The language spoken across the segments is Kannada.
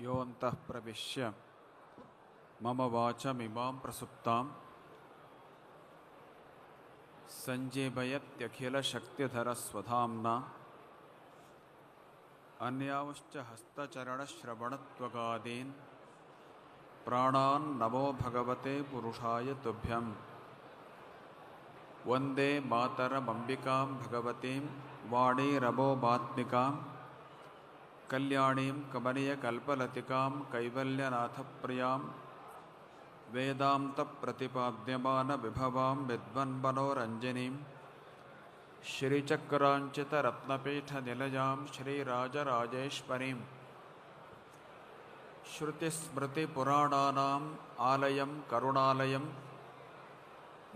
योऽन्तः प्रविश्य। मम वाचमिमां प्रसुप्तां सञ्जीवयत्यखिलशक्तिधरस्वधाम्ना। अन्यावश्च हस्तचरणश्रवणत्वगादीन्। प्राणान् नमो भगवते पुरुषाय तुभ्यं वंदे मातरमम्बिकां भगवतीं। वाणीरमोमात्मिकां कल्याणीं कमनीयकल्पलतिकां कैवल्यनाथप्रियां वेदान्तप्रतिपाद्यमानविभवां विद्वन्मनोरञ्जनीं श्रीचक्राञ्चितरत्नपीठनिलयां श्रीराजराजेश्वरीं श्रुतिस्मृतिपुराणानाम् आलयं करुणालयं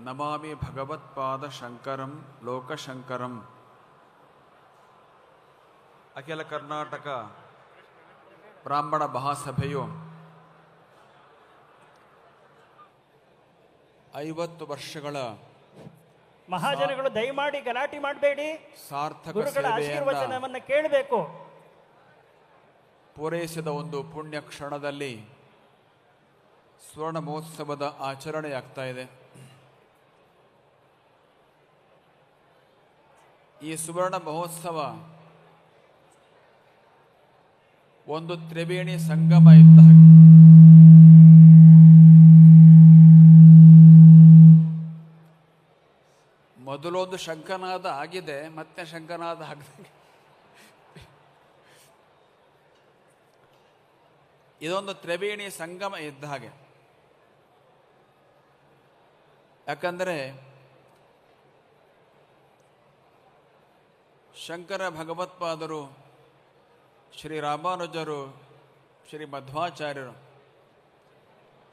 नमामि भगवत्पादशङ्करं लोकशङ्करम् ಅಖಿಲ ಕರ್ನಾಟಕ ಬ್ರಾಹ್ಮಣ ಮಹಾಸಭೆಯು ಐವತ್ತು ವರ್ಷಗಳ ಮಹಾಜನಗಳು ದಯಮಾಡಿ ಗಲಾಟೆ ಮಾಡಬೇಡಿ. ಸಾರ್ಥಕ ಗುರುಗಳ ಸೇವೆಯನ್ನ ಆಶೀರ್ವಚನವನ್ನ ಕೇಳಬೇಕು. ಪೂರೈಸಿದ ಒಂದು ಪುಣ್ಯ ಕ್ಷಣದಲ್ಲಿ ಸ್ವರ್ಣ ಮಹೋತ್ಸವದ ಆಚರಣೆಯಾಗ್ತಾ ಇದೆ. ಈ ಸುವರ್ಣ ಮಹೋತ್ಸವ ಒಂದು ತ್ರಿವೇಣಿ ಸಂಗಮ ಇದ್ದ ಹಾಗೆ. ಮೊದಲೊಂದು ಶಂಕನಾದ ಆಗಿದೆ, ಮತ್ತೆ ಶಂಕನಾದ ಆಗದೆ ಇದೊಂದು ತ್ರಿವೇಣಿ ಸಂಗಮ ಇದ್ದ ಹಾಗೆ ಯಾಕಂದರೆ ಶಂಕರ, ಭಗವತ್ಪಾದರು ಶ್ರೀ ರಾಮಾನುಜರು, ಶ್ರೀ ಮಧ್ವಾಚಾರ್ಯರು,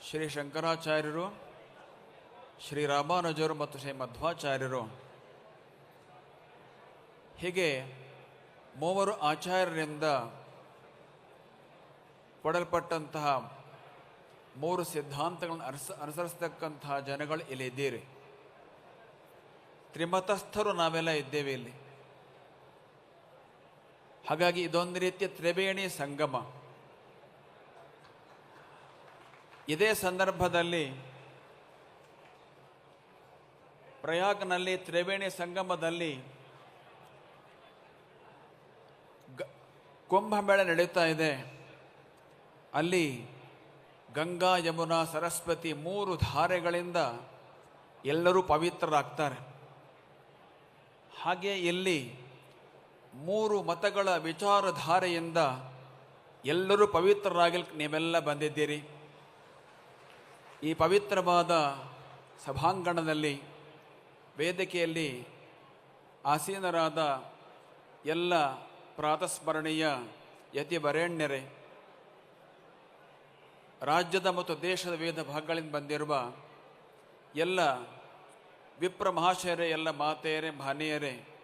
ಶ್ರೀ ಶಂಕರಾಚಾರ್ಯರು, ಶ್ರೀ ರಾಮಾನುಜರು ಮತ್ತು ಶ್ರೀ ಮಧ್ವಾಚಾರ್ಯರು. ಹೀಗೆ ಮೂವರು ಆಚಾರ್ಯರಿಂದ ಕೊಡಲ್ಪಟ್ಟಂತಹ ಮೂರು ಸಿದ್ಧಾಂತಗಳನ್ನು ಅನುಸ ಅನುಸರಿಸ್ತಕ್ಕಂತಹ ಜನಗಳು ಇಲ್ಲಿ ಇದ್ದೀರಿ. ತ್ರಿಮತಸ್ಥರು ನಾವೆಲ್ಲ ಇದ್ದೇವೆ ಇಲ್ಲಿ. ಹಾಗಾಗಿ ಇದೊಂದು ರೀತಿಯ ತ್ರಿವೇಣಿ ಸಂಗಮ. ಇದೇ ಸಂದರ್ಭದಲ್ಲಿ ಪ್ರಯಾಗ್ನಲ್ಲಿ ತ್ರಿವೇಣಿ ಸಂಗಮದಲ್ಲಿ ಕುಂಭಮೇಳ ನಡೀತಾ ಇದೆ. ಅಲ್ಲಿ ಗಂಗಾ, ಯಮುನಾ, ಸರಸ್ವತಿ ಮೂರು ಧಾರೆಗಳಿಂದ ಎಲ್ಲರೂ ಪವಿತ್ರರಾಗ್ತಾರೆ. ಹಾಗೆ ಇಲ್ಲಿ ಮೂರು ಮತಗಳ ವಿಚಾರಧಾರೆಯಿಂದ ಎಲ್ಲರೂ ಪವಿತ್ರರಾಗಲಿಕ್ಕೆ ನೀವೆಲ್ಲ ಬಂದಿದ್ದೀರಿ. ಈ ಪವಿತ್ರವಾದ ಸಭಾಂಗಣದಲ್ಲಿ, ವೇದಿಕೆಯಲ್ಲಿ ಆಸೀನರಾದ ಎಲ್ಲ ಪ್ರಾತಸ್ಮರಣೀಯ ಯತಿ ಬರೆಣ್ಯರೆ ರಾಜ್ಯದ ಮತ್ತು ದೇಶದ ವಿವಿಧ ಭಾಗಗಳಿಂದ ಬಂದಿರುವ ಎಲ್ಲ ವಿಪ್ರ ಮಹಾಶಯರೇ ಎಲ್ಲ ಮಾತೆಯರೇ ಭಾನಿಯರೇ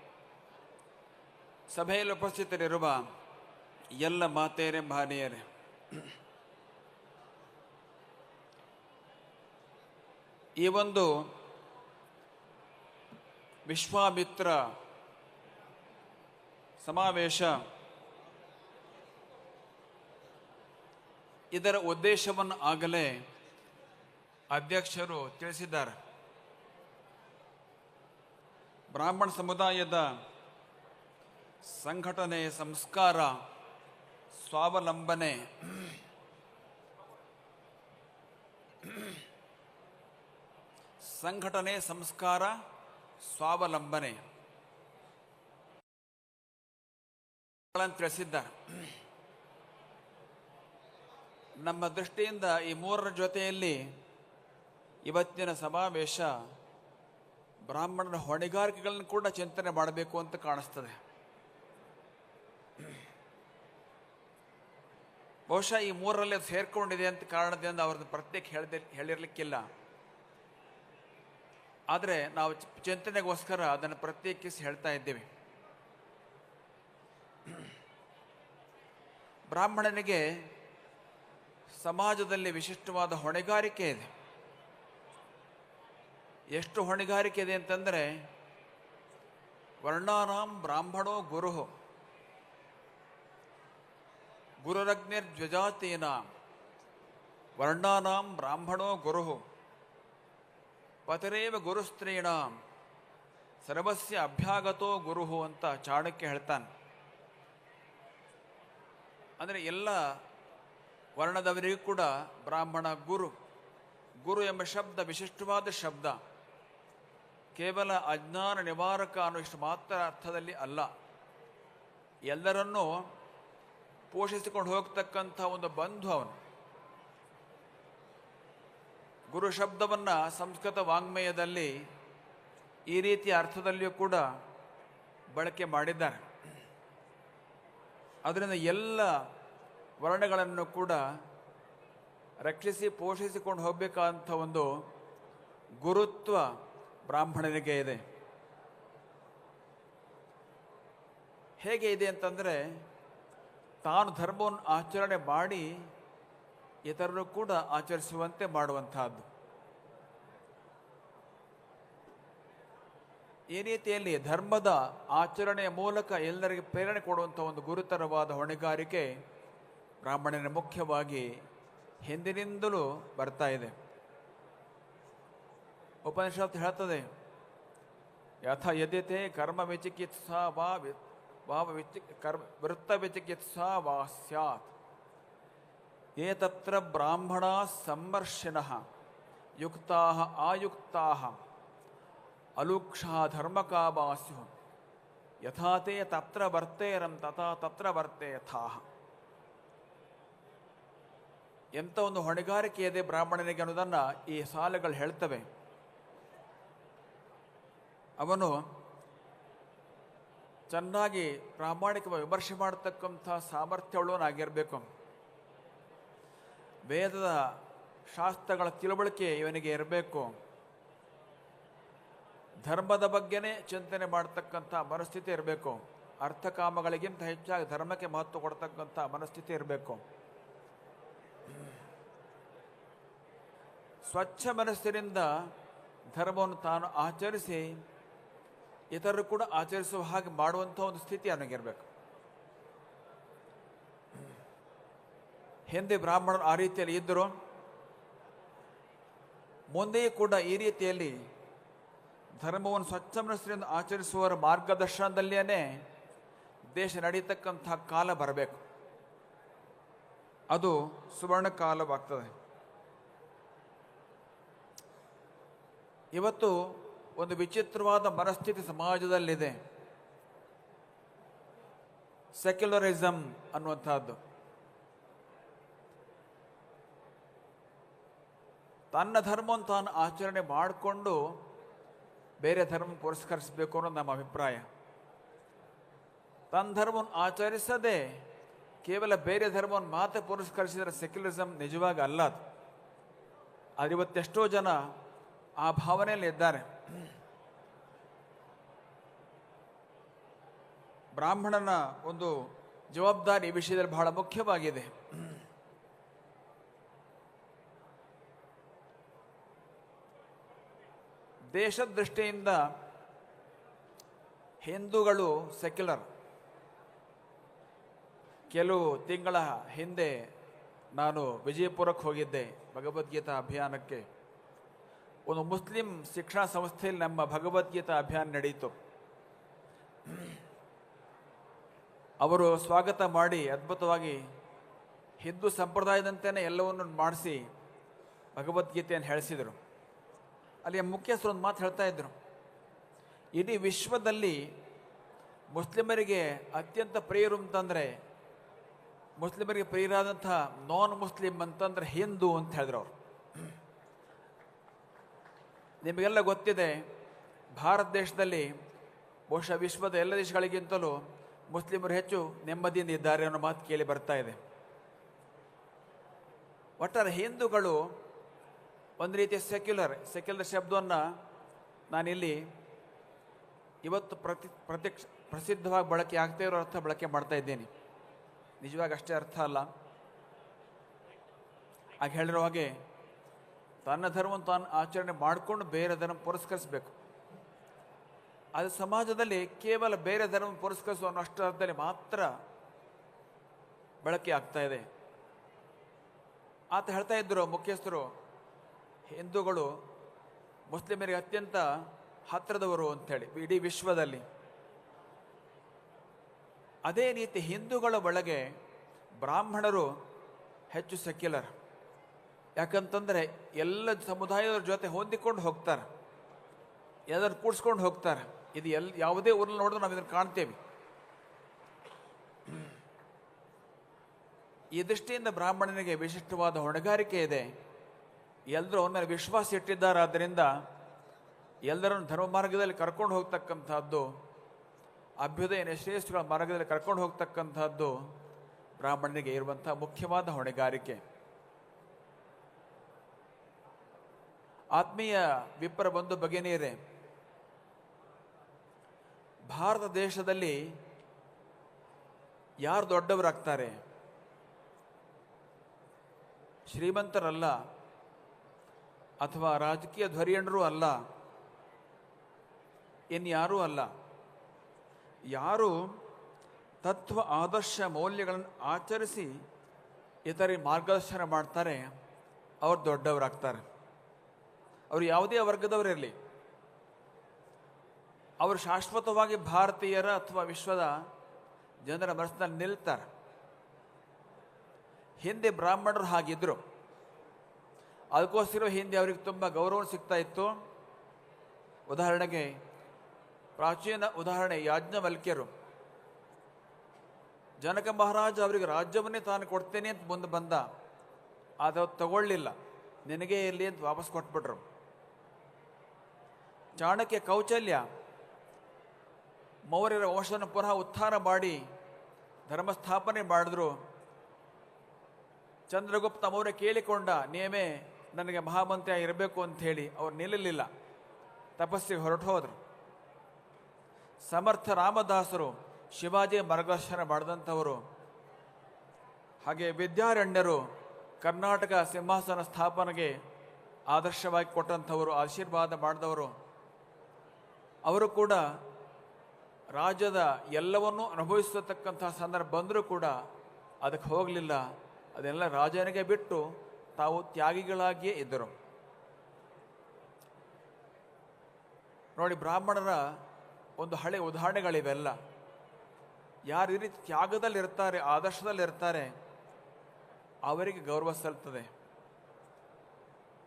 ಸಭೆಯಲ್ಲಿ ಉಪಸ್ಥಿತರಿರುವ ಎಲ್ಲ ಮಾತೆಯರೇ ಭಾನಿಯರೇ ಈ ಒಂದು ವಿಶ್ವಾಮಿತ್ರ ಸಮಾವೇಶ ಇದರ ಉದ್ದೇಶವನ್ನು ಆಗಲೇ ಅಧ್ಯಕ್ಷರು ತಿಳಿಸಿದ್ದಾರೆ. ಬ್ರಾಹ್ಮಣ ಸಮುದಾಯದ ಸಂಘಟನೆ ಸಂಸ್ಕಾರ, ಸ್ವಾವಲಂಬನೆ. ಸಂಘಟನೆ ಸಂಸ್ಕಾರ, ಸ್ವಾವಲಂಬನೆ. ತಿಳಿಸಿದ್ದಾರೆ. ನಮ್ಮ ದೃಷ್ಟಿಯಿಂದ ಈ ಮೂರರ ಜೊತೆಯಲ್ಲಿ ಇವತ್ತಿನ ಸಮಾವೇಶ ಬ್ರಾಹ್ಮಣರ ಹೊಣೆಗಾರಿಕೆಗಳನ್ನು ಕೂಡ ಚಿಂತನೆ ಮಾಡಬೇಕು ಅಂತ ಕಾಣಿಸ್ತದೆ. ಬಹುಶಃ ಈ ಮೂರರಲ್ಲಿ ಅದು ಸೇರ್ಕೊಂಡಿದೆ ಅಂತ ಕಾರಣದಿಂದ ಅವ್ರನ್ನ ಪ್ರತ್ಯೇಕ ಹೇಳ್ದೆ ಹೇಳಿರ್ಲಿಕ್ಕಿಲ್ಲ. ಆದರೆ ನಾವು ಚಿಂತನೆಗೋಸ್ಕರ ಅದನ್ನು ಪ್ರತ್ಯೇಕಿಸಿ ಹೇಳ್ತಾ ಇದ್ದೇವೆ. ಬ್ರಾಹ್ಮಣನಿಗೆ ಸಮಾಜದಲ್ಲಿ ವಿಶಿಷ್ಟವಾದ ಹೊಣೆಗಾರಿಕೆ ಇದೆ. ಎಷ್ಟು ಹೊಣೆಗಾರಿಕೆ ಇದೆ ಅಂತಂದರೆ ವರ್ಣಾನಾಂ ಬ್ರಾಹ್ಮಣೋ ಗುರು ಗುರುರಗ್ನಿರ್ಜ್ವಜಾತೀನ ವರ್ಣಾನಾಂ ಬ್ರಾಹ್ಮಣೋ ಗುರು ಪತರೇವ ಗುರುಸ್ತ್ರೀಣ ಸರ್ವಸ್ಯ ಅಭ್ಯಾಗತೋ ಗುರು ಅಂತ ಚಾಣಕ್ಯ ಹೇಳ್ತಾನೆ. ಅಂದರೆ ಎಲ್ಲ ವರ್ಣದವರಿಗೂ ಕೂಡ ಬ್ರಾಹ್ಮಣ ಗುರು ಗುರು ಎಂಬ ಶಬ್ದ ವಿಶಿಷ್ಟವಾದ ಶಬ್ದ. ಕೇವಲ ಅಜ್ಞಾನ ನಿವಾರಕ ಅನ್ನುವಷ್ಟು ಮಾತ್ರ ಅರ್ಥದಲ್ಲಿ ಅಲ್ಲ. ಎಲ್ಲರನ್ನೂ ಪೋಷಿಸಿಕೊಂಡು ಹೋಗ್ತಕ್ಕಂಥ ಒಂದು ಬಂಧು ಅವನು. ಗುರು ಶಬ್ದವನ್ನು ಸಂಸ್ಕೃತ ವಾಂಗ್ಮಯದಲ್ಲಿ ಈ ರೀತಿಯ ಅರ್ಥದಲ್ಲಿಯೂ ಕೂಡ ಬಳಕೆ ಮಾಡಿದ್ದಾರೆ. ಅದರಿಂದ ಎಲ್ಲ ವರ್ಣಗಳನ್ನು ಕೂಡ ರಕ್ಷಿಸಿ ಪೋಷಿಸಿಕೊಂಡು ಹೋಗಬೇಕಾದಂಥ ಒಂದು ಗುರುತ್ವ ಬ್ರಾಹ್ಮಣನಿಗೆ ಇದೆ. ಹೇಗೆ ಇದೆ ಅಂತಂದರೆ ತಾನು ಧರ್ಮವನ್ನು ಆಚರಣೆ ಮಾಡಿ ಇತರರು ಕೂಡ ಆಚರಿಸುವಂತೆ ಮಾಡುವಂತಹದ್ದು ಈ ರೀತಿಯಲ್ಲಿ ಧರ್ಮದ ಆಚರಣೆಯ ಮೂಲಕ ಎಲ್ಲರಿಗೆ ಪ್ರೇರಣೆ ಕೊಡುವಂಥ ಒಂದು ಗುರುತರವಾದ ಹೊಣೆಗಾರಿಕೆ ಬ್ರಾಹ್ಮಣನ ಮುಖ್ಯವಾಗಿ ಹಿಂದಿನಿಂದಲೂ ಬರ್ತಾ ಇದೆ. ಉಪನಿಷತ್ತು ಹೇಳ್ತದೆ ಯಥ ಯದ್ಯತೆ ಕರ್ಮ ವಿಚಿಕಿತ್ಸಾ ವಾ ವಿ- ಭಾವ ವಿಚಿ ಕರ್ಮ ವೃತ್ತ ವಿಚಿಕಿತ್ಸಾ ವಾ ಸ್ಯಾತ್ ಏತತ್ರ ಬ್ರಾಹ್ಮಣ ಸಂಮರ್ಶಿನಃ ಯುಕ್ತಾ ಆಯುಕ್ತಾ ಅಲುಕ್ಷಾ ಧರ್ಮಕಾಮಾಸ್ಯು ಯಥಾ ತೇ ತತ್ರ ವರ್ತೇರಂ ತಥಾ ತತ್ರ ವರ್ತೆ ಯಥಾಹ ಎಂಥ ಒಂದು ಹೊಣೆಗಾರಿಕೆ ಇದೆ ಬ್ರಾಹ್ಮಣನಿಗೆ ಅನ್ನೋದನ್ನು ಈ ಸಾಲುಗಳು ಹೇಳ್ತವೆ ಅವನು ಚೆನ್ನಾಗಿ ಪ್ರಾಮಾಣಿಕ ವಿಮರ್ಶೆ ಮಾಡತಕ್ಕಂಥ ಸಾಮರ್ಥ್ಯವುಳ್ಳವನಾಗಿರಬೇಕು ವೇದದ ಶಾಸ್ತ್ರಗಳ ತಿಳುವಳಿಕೆ ಇವನಿಗೆ ಇರಬೇಕು. ಧರ್ಮದ ಬಗ್ಗೆನೇ ಚಿಂತನೆ ಮಾಡತಕ್ಕಂಥ ಮನಸ್ಥಿತಿ ಇರಬೇಕು. ಅರ್ಥಕಾಮಗಳಿಗಿಂತ ಹೆಚ್ಚಾಗಿ ಧರ್ಮಕ್ಕೆ ಮಹತ್ವ ಕೊಡ್ತಕ್ಕಂಥ ಮನಸ್ಥಿತಿ ಇರಬೇಕು. ಸ್ವಚ್ಛ ಮನಸ್ಸಿನಿಂದ ಧರ್ಮವನ್ನು ತಾನು ಆಚರಿಸಿ ಇತರರು ಕೂಡ ಆಚರಿಸುವ ಹಾಗೆ ಮಾಡುವಂಥ ಒಂದು ಸ್ಥಿತಿ ಅವನಿಗಿರಬೇಕು. ಹಿಂದೆ ಬ್ರಾಹ್ಮಣರು ಆ ರೀತಿಯಲ್ಲಿ ಇದ್ದರು. ಮುಂದೆಯೂ ಕೂಡ ಈ ರೀತಿಯಲ್ಲಿ ಧರ್ಮವನ್ನು ಸ್ವಚ್ಛ ಮನಸ್ಸಿನಿಂದ ಆಚರಿಸುವವರ ಮಾರ್ಗದರ್ಶನದಲ್ಲಿಯೇ ದೇಶ ನಡೀತಕ್ಕಂಥ ಕಾಲ ಬರಬೇಕು. ಅದು ಸುವರ್ಣ ಕಾಲವಾಗ್ತದೆ ಇವತ್ತು ಒಂದು ವಿಚಿತ್ರವಾದ ಮನಸ್ಥಿತಿ ಸಮಾಜದಲ್ಲಿದೆ. ಸೆಕ್ಯುಲರಿಸಮ್ ಅನ್ನುವಂಥದ್ದು. ತನ್ನ ಧರ್ಮವನ್ನು ತಾನು ಆಚರಣೆ ಮಾಡಿಕೊಂಡು ಬೇರೆ ಧರ್ಮ ಪುರಸ್ಕರಿಸಬೇಕು ಅನ್ನೋದು ನಮ್ಮ ಅಭಿಪ್ರಾಯ. ತನ್ನ ಧರ್ಮವನ್ನು ಆಚರಿಸದೆ ಕೇವಲ ಬೇರೆ ಧರ್ಮವನ್ನು ಮಾತ್ರ ಪುರಸ್ಕರಿಸಿದರೆ ಸೆಕ್ಯುಲರಿಸಮ್ ನಿಜವಾಗಿ ಅಲ್ಲ ಅದು. ಆದರೆ ಇವತ್ತೆಷ್ಟೋ ಜನ ಆ ಭಾವನೆಯಲ್ಲಿ ಇದ್ದಾರೆ. ಬ್ರಾಹ್ಮಣನ ಒಂದು ಜವಾಬ್ದಾರಿ ವಿಷಯದಲ್ಲಿ ಬಹಳ ಮುಖ್ಯವಾಗಿದೆ. ದೇಶ ದೃಷ್ಟಿಯಿಂದ ಹಿಂದೂಗಳು ಸೆಕ್ಯುಲರ್ ಕೆಲವು ತಿಂಗಳ ಹಿಂದೆ ನಾನು ವಿಜಯಪುರಕ್ಕೆ ಹೋಗಿದ್ದೆ ಭಗವದ್ಗೀತಾ ಅಭಿಯಾನಕ್ಕೆ. ಒಂದು ಮುಸ್ಲಿಂ ಶಿಕ್ಷಣ ಸಂಸ್ಥೆಯಲ್ಲಿ ನಮ್ಮ ಭಗವದ್ಗೀತಾ ಅಭಿಯಾನ ನಡೆಯಿತು ಅವರು ಸ್ವಾಗತ ಮಾಡಿ ಅದ್ಭುತವಾಗಿ ಹಿಂದೂ ಸಂಪ್ರದಾಯದಂತೆಯೇ ಎಲ್ಲವನ್ನು ಮಾಡಿಸಿ ಭಗವದ್ಗೀತೆಯನ್ನು ಹೇಳಿಸಿದರು. ಅಲ್ಲಿ ಮುಖ್ಯಸ್ಥರು ಒಂದು ಮಾತು ಹೇಳ್ತಾ ಇದ್ದರು ಇಡೀ ವಿಶ್ವದಲ್ಲಿ ಮುಸ್ಲಿಮರಿಗೆ ಅತ್ಯಂತ ಪ್ರಿಯರು ಅಂತಂದರೆ, ಮುಸ್ಲಿಮರಿಗೆ ಪ್ರಿಯರಾದಂಥ ನಾನ್ ಮುಸ್ಲಿಮ್ ಅಂತಂದ್ರೆ ಹಿಂದೂ ಅಂತ ಹೇಳಿದ್ರು ಅವರು. ನಿಮಗೆಲ್ಲ ಗೊತ್ತಿದೆ, ಭಾರತ ದೇಶದಲ್ಲಿ ಬಹುಶಃ ವಿಶ್ವದ ಎಲ್ಲ ದೇಶಗಳಿಗಿಂತಲೂ ಮುಸ್ಲಿಮರು ಹೆಚ್ಚು ನೆಮ್ಮದಿಯಿಂದ ಇದ್ದಾರೆ ಅನ್ನೋ ಮಾತು ಕೇಳಿ ಬರ್ತಾ ಇದೆ. ಒಟ್ಟಾರೆ ಹಿಂದೂಗಳು ಒಂದು ರೀತಿಯ ಸೆಕ್ಯುಲರ್ ಸೆಕ್ಯುಲರ್ ಶಬ್ದವನ್ನು ನಾನಿಲ್ಲಿ ಇವತ್ತು ಪ್ರತಿ ಪ್ರತ್ಯಕ್ಷ ಪ್ರಸಿದ್ಧವಾಗಿ ಬಳಕೆ ಆಗ್ತಾ ಇರೋ ಅರ್ಥ ಬಳಕೆ ಮಾಡ್ತಾ ಇದ್ದೀನಿ. ನಿಜವಾಗಿ ಅಷ್ಟೇ ಅರ್ಥ ಅಲ್ಲ. ಆಗ ಹೇಳಿರೋ ಹಾಗೆ ತನ್ನ ಧರ್ಮವನ್ನು ತಾನು ಆಚರಣೆ ಮಾಡಿಕೊಂಡು ಬೇರೆ ಧರ್ಮ ಪುರಸ್ಕರಿಸಬೇಕು. ಅದು ಸಮಾಜದಲ್ಲಿ ಕೇವಲ ಬೇರೆ ಧರ್ಮ ಪುರಸ್ಕರಿಸುವ ಅನ್ನೋ ಅಷ್ಟೇ ಮಾತ್ರ ಬಳಕೆ ಆಗ್ತಾ ಇದೆ. ಆತ ಹೇಳ್ತಾ ಇದ್ದರು ಮುಖ್ಯಸ್ಥರು, ಹಿಂದೂಗಳು ಮುಸ್ಲಿಮರಿಗೆ ಅತ್ಯಂತ ಹತ್ತಿರದವರು ಅಂಥೇಳಿ, ಇಡೀ ವಿಶ್ವದಲ್ಲಿ. ಅದೇ ರೀತಿ ಹಿಂದೂಗಳ ಒಳಗೆ ಬ್ರಾಹ್ಮಣರು ಹೆಚ್ಚು ಸೆಕ್ಯುಲರ್. ಯಾಕಂತಂದರೆ ಎಲ್ಲ ಸಮುದಾಯದವ್ರ ಜೊತೆ ಹೊಂದಿಕೊಂಡು ಹೋಗ್ತಾರೆ. ಎಲ್ಲರೂ ಕೂಡಿಸ್ಕೊಂಡು ಹೋಗ್ತಾರೆ. ಇದು ಎಲ್, ಯಾವುದೇ ಊರಲ್ಲಿ ನೋಡಿದ್ರೆ ನಾವು ಇದನ್ನು ಕಾಣ್ತೇವೆ. ಈ ದೃಷ್ಟಿಯಿಂದ ಬ್ರಾಹ್ಮಣನಿಗೆ ವಿಶಿಷ್ಟವಾದ ಹೊಣೆಗಾರಿಕೆ ಇದೆ. ಎಲ್ಲರೂ ಅವನ ವಿಶ್ವಾಸ ಇಟ್ಟಿದ್ದಾರೆ. ಆದ್ದರಿಂದ ಎಲ್ಲರನ್ನು ಧರ್ಮ ಮಾರ್ಗದಲ್ಲಿ ಕರ್ಕೊಂಡು ಹೋಗ್ತಕ್ಕಂಥದ್ದು ಅಭ್ಯುದಯ ಶ್ರೇಷ್ಠಗಳ ಮಾರ್ಗದಲ್ಲಿ ಕರ್ಕೊಂಡು ಹೋಗ್ತಕ್ಕಂಥದ್ದು ಬ್ರಾಹ್ಮಣನಿಗೆ ಇರುವಂಥ ಮುಖ್ಯವಾದ ಹೊಣೆಗಾರಿಕೆ. ಆತ್ಮೀಯ ವಿಪ್ರ ಬಂಧು ಬಗೆನೀರೆ ಭಾರತ ದೇಶದಲ್ಲಿ ಯಾರು ದೊಡ್ಡವರಾಗ್ತಾರೆ? ಶ್ರೀಮಂತರಲ್ಲ ಅಥವಾ ರಾಜಕೀಯ ಧ್ವರಿಯಣರೂ ಅಲ್ಲ, ಇನ್ಯಾರೂ ಅಲ್ಲ. ಯಾರು ತತ್ವ, ಆದರ್ಶ, ಮೌಲ್ಯಗಳನ್ನು ಆಚರಿಸಿ ಇತರೆ ಮಾರ್ಗದರ್ಶನ ಮಾಡ್ತಾರೆ, ಅವ್ರು ದೊಡ್ಡವರಾಗ್ತಾರೆ. ಅವರು ಯಾವುದೇ ವರ್ಗದವರಿರಲಿ ಅವರು ಶಾಶ್ವತವಾಗಿ ಭಾರತೀಯರ ಅಥವಾ ವಿಶ್ವದ ಜನರ ಮನಸ್ಸಿನಲ್ಲಿ ನಿಲ್ತಾರೆ. ಹಿಂದೆ ಬ್ರಾಹ್ಮಣರು ಹಾಗಿದ್ರು. ಅದಕ್ಕೋಸ್ಕರ ಹಿಂದೆ ಅವರಿಗೆ ತುಂಬ ಗೌರವ ಸಿಗ್ತಾ ಇತ್ತು. ಉದಾಹರಣೆಗೆ ಪ್ರಾಚೀನ ಉದಾಹರಣೆ ಯಾಜ್ಞವಲ್ಕ್ಯರು ಜನಕ ಮಹಾರಾಜ ಅವರಿಗೆ ರಾಜ್ಯವನ್ನೇ ತಾನು ಕೊಡ್ತೇನೆ ಅಂತ ಮುಂದೆ ಬಂದ. ಅವ್ರು ತಗೊಳ್ಳಿಲ್ಲ. ನಿನಗೇ ಇರಲಿ ಅಂತ ವಾಪಸ್ ಕೊಟ್ಬಿಟ್ರು. ಚಾಣಕ್ಯ ಕೌಚಲ್ಯ. ಮೌರ್ಯರ ವಂಶವನ್ನು ಪುನಃ ಉತ್ಥಾನ ಮಾಡಿ ಧರ್ಮಸ್ಥಾಪನೆ ಮಾಡಿದ್ರು. ಚಂದ್ರಗುಪ್ತ ಮೌರ್ಯ ಕೇಳಿಕೊಂಡ, ನೇಮೆ, ನನಗೆ ಮಹಾಮಂತ್ರಿ ಆಗಿರಬೇಕು ಅಂತ ಹೇಳಿ ಅವ್ರು ನಿಲ್ಲಲಿಲ್ಲ. ತಪಸ್ಸಿಗೆ ಹೊರಟು ಹೋದರು. ಸಮರ್ಥ ರಾಮದಾಸರು ಶಿವಾಜಿ ಮಾರ್ಗದರ್ಶನ ಮಾಡಿದಂಥವರು. ಹಾಗೆ ವಿದ್ಯಾರಣ್ಯರು ಕರ್ನಾಟಕ ಸಿಂಹಾಸನ ಸ್ಥಾಪನೆಗೆ ಆದರ್ಶವಾಗಿ ಕೊಟ್ಟಂಥವರು, ಆಶೀರ್ವಾದ ಮಾಡಿದವರು. ಅವರು ಕೂಡ ರಾಜ್ಯದ ಎಲ್ಲವನ್ನೂ ಅನುಭವಿಸತಕ್ಕಂತಹ ಸಂದರ್ಭ ಬಂದರೂ ಕೂಡ ಅದಕ್ಕೆ ಹೋಗಲಿಲ್ಲ. ಅದೆಲ್ಲ ರಾಜನಿಗೆ ಬಿಟ್ಟು ತಾವು ತ್ಯಾಗಿಗಳಾಗಿಯೇ ಇದ್ದರು. ನೋಡಿ, ಬ್ರಾಹ್ಮಣರ ಒಂದು ಹಳೆ ಉದಾಹರಣೆಗಳಿವೆಲ್ಲ. ಯಾರು ಈ ರೀತಿ ತ್ಯಾಗದಲ್ಲಿರ್ತಾರೆ, ಆದರ್ಶದಲ್ಲಿರ್ತಾರೆ, ಅವರಿಗೆ ಗೌರವ ಸಲ್ತದೆ.